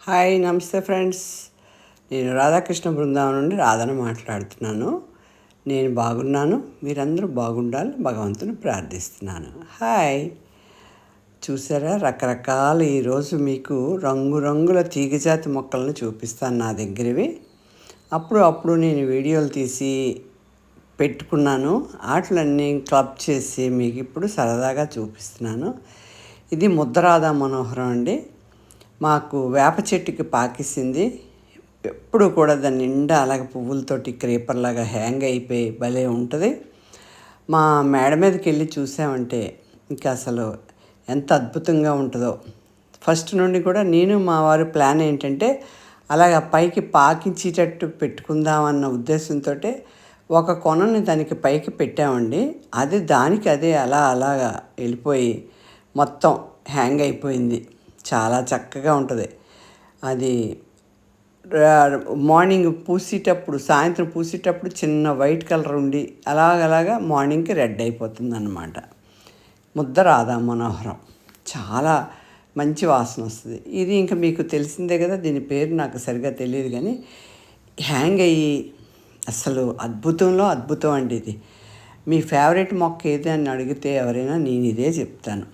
Hi నమస్తే friends. నేను రాధాకృష్ణ బృందావనం నుండి రాధను మాట్లాడుతున్నాను. నేను బాగున్నాను. మీరందరూ బాగుండాలి భగవంతుని ప్రార్థిస్తున్నాను. హాయ్. చూసారా? రకరకాల ఈరోజు మీకు రంగురంగుల తీగజాతి మొక్కలను చూపిస్తాను నా దగ్గరవి. అప్పుడు అప్పుడు నేను వీడియోలు తీసి పెట్టుకున్నాను. వాటిలన్నీ క్లబ్ చేసి మీకు ఇప్పుడు సరదాగా చూపిస్తున్నాను. ఇది ముద్దరాధా మనోహరం అండి. మాకు వేప చెట్టుకి పాకిసింది. ఎప్పుడు కూడా దాని నిండా అలాగే పువ్వులతోటి క్రీపర్లాగా హ్యాంగ్ అయిపోయి భలే ఉంటుంది. మా మేడ మీదకి వెళ్ళి చూసామంటే ఇంకా అసలు ఎంత అద్భుతంగా ఉంటుందో. ఫస్ట్ నుండి కూడా నేను మా వారు ప్లాన్ ఏంటంటే అలాగ పైకి పాకించేటట్టు పెట్టుకుందామన్న ఉద్దేశంతో ఒక కొనని దానికి పైకి పెట్టామండి. అది దానికి అదే అలా అలాగా వెళ్ళిపోయి మొత్తం హ్యాంగ్ అయిపోయింది. చాలా చక్కగా ఉంటుంది. అది మార్నింగ్ పూసేటప్పుడు సాయంత్రం పూసేటప్పుడు చిన్న వైట్ కలర్ ఉండి అలాగలాగా మార్నింగ్కి రెడ్ అయిపోతుంది అన్నమాట ముద్ద రాధా మనోహరం. చాలా మంచి వాసన వస్తుంది. ఇది ఇంకా మీకు తెలిసిందే కదా దీని పేరు నాకు సరిగా తెలియదు కానీ హ్యాంగ్ అయ్యి అసలు అద్భుతంలో అద్భుతం అండి ఇది. మీ ఫేవరెట్ మొక్క ఏది అని అడిగితే ఎవరైనా నేను ఇదే చెప్తాను.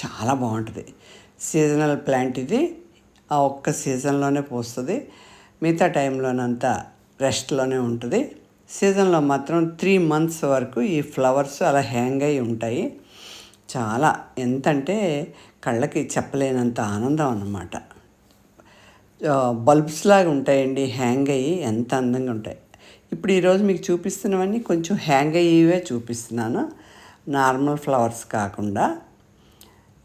చాలా బాగుంటుంది. సీజనల్ ప్లాంట్ ఇది. ఆ ఒక్క సీజన్లోనే పోస్తుంది. మిగతా టైంలోనంతా రెస్ట్లోనే ఉంటుంది. సీజన్లో మాత్రం త్రీ మంత్స్ వరకు ఈ ఫ్లవర్స్ అలా హ్యాంగ్ అయి ఉంటాయి. చాలా ఎంతంటే కళ్ళకి చెప్పలేనంత ఆనందం అన్నమాట. బల్బ్స్ లాగా ఉంటాయండి హ్యాంగ్ అయ్యి ఎంత అందంగా ఉంటాయి. ఇప్పుడు ఈరోజు మీకు చూపిస్తున్నవన్నీ కొంచెం హ్యాంగ్ అయ్యేవే చూపిస్తున్నాను. నార్మల్ ఫ్లవర్స్ కాకుండా.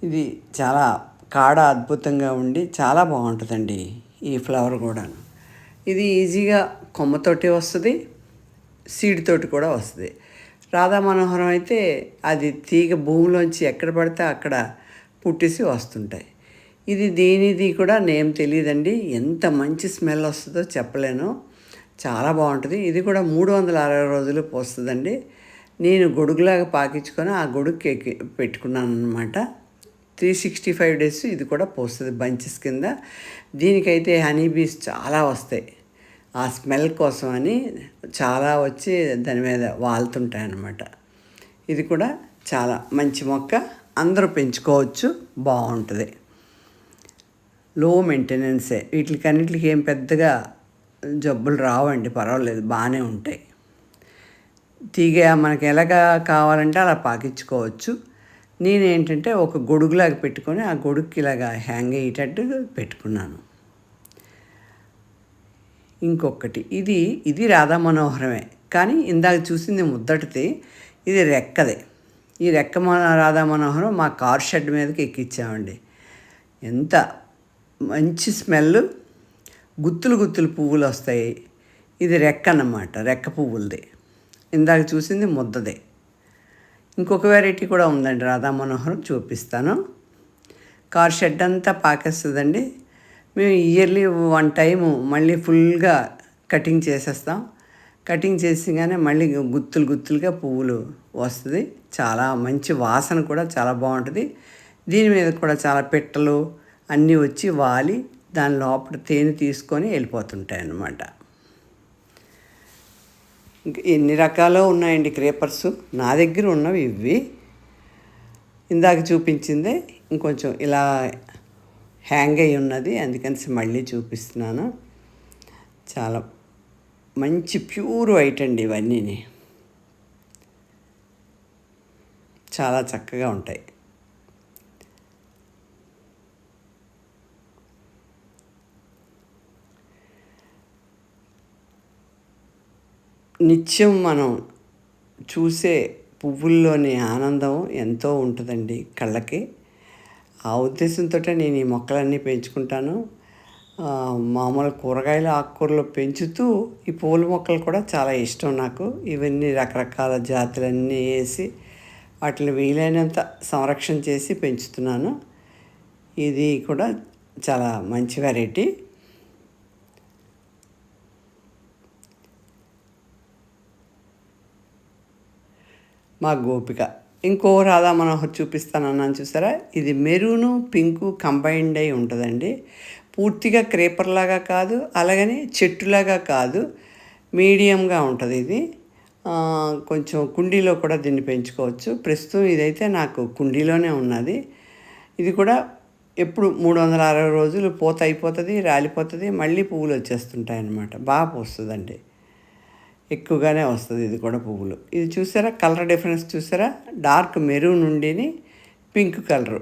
ఇది చాలా కాడ అద్భుతంగా ఉండి చాలా బాగుంటుందండి ఈ ఫ్లవర్ కూడాను ఇది ఈజీగా కొమ్మతోటి వస్తుంది సీడ్ తోటి కూడా వస్తుంది. రాధా మనోహరం అయితే అది తీగ భూమిలోంచి ఎక్కడ పడితే అక్కడ పుట్టేసి వస్తుంటాయి. ఇది దీనిది కూడా నేమ్ తెలియదండి ఎంత మంచి స్మెల్ వస్తుందో చెప్పలేను. చాలా బాగుంటుంది. ఇది కూడా మూడు వందల అరవై రోజులు పోస్తుందండి. నేను గొడుగులాగా పాకించుకొని ఆ గొడుగు ఎక్కి పెట్టుకున్నాను అనమాట త్రీ సిక్స్టీ ఫైవ్ డేస్ ఇది కూడా పోస్తుంది బంచెస్ కింద. దీనికైతే హనీ బీస్ చాలా వస్తాయి. ఆ స్మెల్ కోసం అని చాలా వచ్చి దాని మీద వాలుతుంటాయి అన్నమాట ఇది కూడా చాలా మంచి మొక్క. అందరూ పెంచుకోవచ్చు. బాగుంటుంది. లో మెయింటెనెన్సే వీటికన్నిటికి ఏం పెద్దగా జబ్బులు రావండి. పర్వాలేదు. బాగానే ఉంటాయి. తీగ మనకి ఎలాగా కావాలంటే అలా పాకించుకోవచ్చు. నేనేంటంటే ఒక గొడుగులాగా పెట్టుకొని ఆ గొడుగుకి ఇలాగా హ్యాంగ్ అయ్యేటట్టు పెట్టుకున్నాను. ఇంకొకటి ఇది ఇది రాధా మనోహరమే. కానీ ఇందాక చూసింది ముద్దటిది ఇది రెక్కదే. ఈ రెక్క మన రాధా మనోహరం మా కార్ షెడ్ మీదకి ఎక్కించామండి ఎంత మంచి స్మెల్ గుత్తులు గుత్తులు పువ్వులు వస్తాయి. ఇది రెక్క అన్నమాట రెక్క పువ్వులది. ఇందాక చూసింది ముద్దదే. ఇంకొక వెరైటీ కూడా ఉందండి రాధా మనోహరం చూపిస్తాను. కార్ షెడ్ అంతా పాకేస్తుందండి. మేము ఇయర్లీ వన్ టైము మళ్ళీ ఫుల్గా కటింగ్ చేసేస్తాం. కటింగ్ చేసిగానే మళ్ళీ గుత్తులు గుత్తులుగా పువ్వులు వస్తుంది. చాలా మంచి వాసన కూడా చాలా బాగుంటుంది. దీని మీద కూడా చాలా పిట్టలు అన్నీ వచ్చి వాలి. దాని లోపల తేనె తీసుకొని వెళ్ళిపోతుంటాయి అన్నమాట ఎన్ని రకాలు ఉన్నాయండి క్రేపర్స్? నా దగ్గర ఉన్నవి ఇవి ఇందాక చూపించిందే ఇంకొంచెం ఇలా హ్యాంగ్ అయి ఉన్నది అందుకని మళ్ళీ చూపిస్తున్నాను. చాలా మంచి ప్యూర్ వైట్ అండి ఇవన్నీ చాలా చక్కగా ఉంటాయి. నిత్యం మనం చూసే పువ్వుల్లోని ఆనందం ఎంతో ఉంటుందండి కళ్ళకి. ఆ ఉద్దేశంతో నేను ఈ మొక్కలన్నీ పెంచుకుంటాను. మామూలు కూరగాయలు ఆకుకూరలు పెంచుతూ ఈ పూల మొక్కలు కూడా చాలా ఇష్టం నాకు. ఇవన్నీ రకరకాల జాతులన్నీ వేసి వాటిని వీలైనంత సంరక్షణ చేసి పెంచుతున్నాను. ఇది కూడా చాలా మంచి వెరైటీ మా గోపిక. ఇంకో రాధా మనోహర్ చూపిస్తానన్నాను చూసారా? ఇది మెరూను పింకు కంబైన్డ్ అయి ఉంటుందండి. పూర్తిగా క్రేపర్లాగా కాదు అలాగని చెట్టులాగా కాదు మీడియంగా ఉంటుంది ఇది. కొంచెం కుండీలో కూడా దీన్ని పెంచుకోవచ్చు. ప్రస్తుతం ఇదైతే నాకు కుండీలోనే ఉన్నది. ఇది కూడా ఎప్పుడు మూడు వందల అరవై రోజులు పూత అయిపోతుంది రాలిపోతుంది మళ్ళీ పువ్వులు వచ్చేస్తుంటాయి అన్నమాట బాగా పూస్తుందండి. ఎక్కువగానే వస్తుంది ఇది కూడా పువ్వులు. ఇది చూసారా? కలర్ డిఫరెన్స్ చూసారా? డార్క్ మెరూన్ నుండిని పింక్ కలరు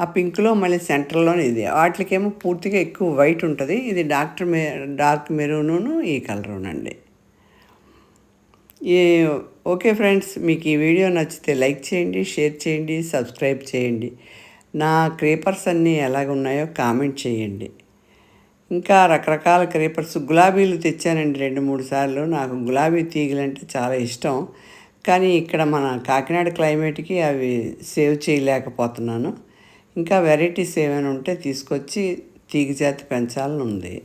ఆ పింక్లో మళ్ళీ సెంటర్లోనే ఇది. వాటికేమో పూర్తిగా ఎక్కువ వైట్ ఉంటుంది. ఇది డాక్టర్ మె డార్క్ మెరూను ఈ కలరునండి ఈ ఓకే ఫ్రెండ్స్ మీకు ఈ వీడియో నచ్చితే లైక్ చేయండి షేర్ చేయండి సబ్స్క్రైబ్ చేయండి. నా క్రీపర్స్ అన్నీ ఎలాగ ఉన్నాయో కామెంట్ చేయండి. ఇంకా రకరకాల క్రేపర్స్ గులాబీలు తెచ్చానండి రెండు మూడు సార్లు. నాకు గులాబీ తీగలు అంటే చాలా ఇష్టం. కానీ ఇక్కడ మన కాకినాడ క్లైమేట్కి అవి సేవ్ చేయలేకపోతున్నాను. ఇంకా వెరైటీస్ ఏమైనా ఉంటే తీసుకొచ్చి తీగ జాతి పెంచాలని ఉంది.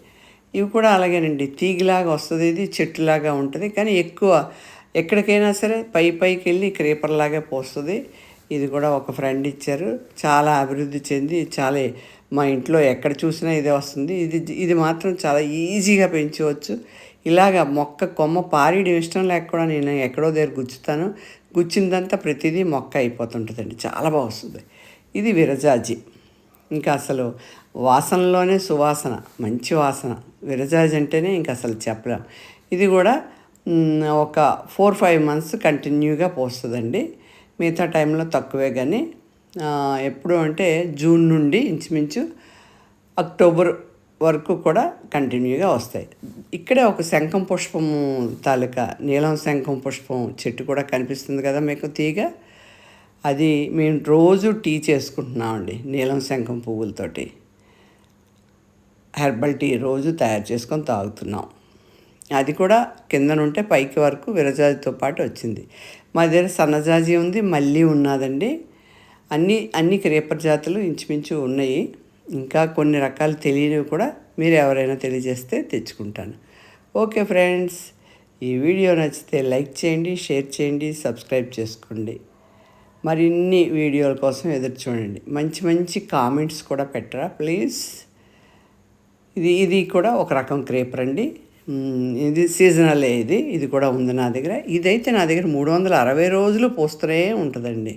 ఇవి కూడా అలాగేనండి. తీగిలాగా వస్తుంది ఇది చెట్టులాగా ఉంటుంది. కానీ ఎక్కువ ఎక్కడికైనా సరే పై పైకి వెళ్ళి క్రీపర్లాగే పోస్తుంది. ఇది కూడా ఒక ఫ్రెండ్ ఇచ్చారు. చాలా అభివృద్ధి చెంది చాలా మా ఇంట్లో ఎక్కడ చూసినా ఇదే వస్తుంది. ఇది ఇది మాత్రం చాలా ఈజీగా పెంచవచ్చు. ఇలాగ మొక్క కొమ్మ పారేయడం ఇష్టం లేకుండా నేను ఎక్కడో దగ్గర గుచ్చుతాను. గుచ్చిందంతా ప్రతిదీ మొక్క అయిపోతుంటుందండి. చాలా బాగా వస్తుంది. ఇది విరజాజి. ఇంకా అసలు వాసనలోనే సువాసన మంచి వాసన. విరజాజి అంటేనే ఇంకా అసలు చెప్పలేం. ఇది కూడా ఒక ఫోర్ ఫైవ్ మంత్స్ కంటిన్యూగా పోస్తుందండి. మిగతా టైంలో తక్కువే కానీ ఎప్పుడు అంటే జూన్ నుండి ఇంచుమించు అక్టోబర్ వరకు కూడా కంటిన్యూగా వస్తాయి. ఇక్కడే ఒక శంఖం పుష్పము తాలూకా నీలం శంఖం పుష్పం చెట్టు కూడా కనిపిస్తుంది కదా మీకు తీగ? అది మేము రోజు టీ చేసుకుంటున్నామండి నీలం శంఖం పువ్వులతోటి. హెర్బల్ టీ రోజు తయారు చేసుకొని తాగుతున్నాం. అది కూడా కింద నుంటే పైకి వరకు విరజాజితో పాటు వచ్చింది. మా దగ్గర సన్నజాజి ఉంది మళ్ళీ ఉన్నదండి. అన్ని అన్ని క్రేపర్ జాతులు ఇంచుమించు ఉన్నాయి. ఇంకా కొన్ని రకాలు తెలియనివి కూడా మీరు ఎవరైనా తెలియజేస్తే తెచ్చుకుంటాను. ఓకే ఫ్రెండ్స్ ఈ వీడియో నచ్చితే లైక్ చేయండి షేర్ చేయండి సబ్స్క్రైబ్ చేసుకోండి. మరిన్ని వీడియోల కోసం ఎదురు చూడండి. మంచి మంచి కామెంట్స్ కూడా పెట్టరా ప్లీజ్? ఇది ఇది కూడా ఒక రకం క్రేపర్ అండి. ఇది సీజనల్ ఇది ఇది కూడా ఉంది నా దగ్గర. ఇదైతే నా దగ్గర మూడు వందల అరవై రోజులు పోస్తూనే ఉంటుందండి.